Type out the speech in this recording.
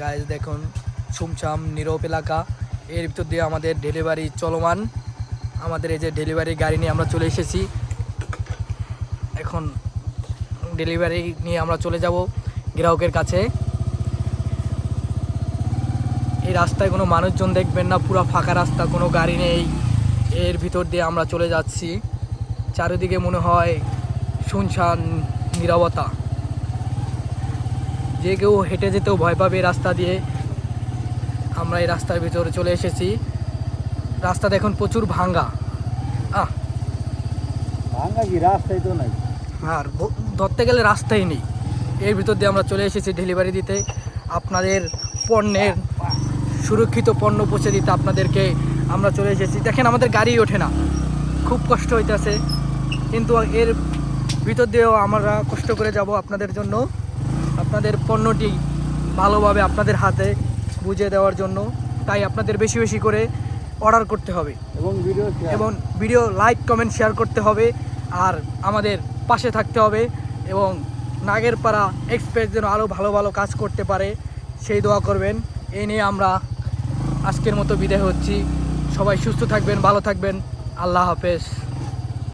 গায়ে দেখুন ছুমছাম নীরব এলাকা। এর ভিতর দিয়ে আমাদের ডেলিভারি চলমান। আমাদের এই যে ডেলিভারি গাড়ি নিয়ে আমরা চলে এসেছি। এখন ডেলিভারি নিয়ে আমরা চলে যাব গ্রাহকের কাছে। এই রাস্তায় কোনো মানুষজন দেখবেন না, পুরো ফাঁকা রাস্তা, কোনো গাড়ি নেই। এর ভিতর দিয়ে আমরা চলে যাচ্ছি। চারিদিকে মনে হয় শুনশান নিরবতা। যে কেউ হেঁটে যেতেও ভয় পাবে রাস্তা দিয়ে। আমরা এই রাস্তার ভিতরে চলে এসেছি। রাস্তা দেখুন প্রচুর ভাঙ্গা। আহ। ভাঙ্গা কি? রাস্তায় তো নাই। আর ধরতে গেলে রাস্তাই নেই। এর ভিতর দিয়ে আমরা চলে এসেছি ডেলিভারি দিতে। আপনাদের পণ্যের সুরক্ষিত পণ্য পৌঁছে দিতে আপনাদেরকে আমরা চলে এসেছি। দেখেন আমাদের গাড়ি ওঠে না। খুব কষ্ট হইতেছে। কিন্তু এর ভিতর দিয়েও আমরা কষ্ট করে যাব আপনাদের জন্য। আপনাদের পণ্যটি ভালোভাবে আপনাদের হাতে বুঝিয়ে দেওয়ার জন্য। তাই আপনাদের বেশি বেশি করে অর্ডার করতে হবে। এবং ভিডিও এবং ভিডিও লাইক কমেন্ট শেয়ার করতে হবে। আর আমাদের পাশে থাকতে হবে এবং নাগেরপাড়া এক্সপ্রেস যেন আরও ভালো ভালো কাজ করতে পারে সেই দোয়া করবেন। এই নিয়ে আমরা আজকের মতো বিদায় হচ্ছি। সবাই সুস্থ থাকবেন ভালো থাকবেন। আল্লাহ হাফেজ।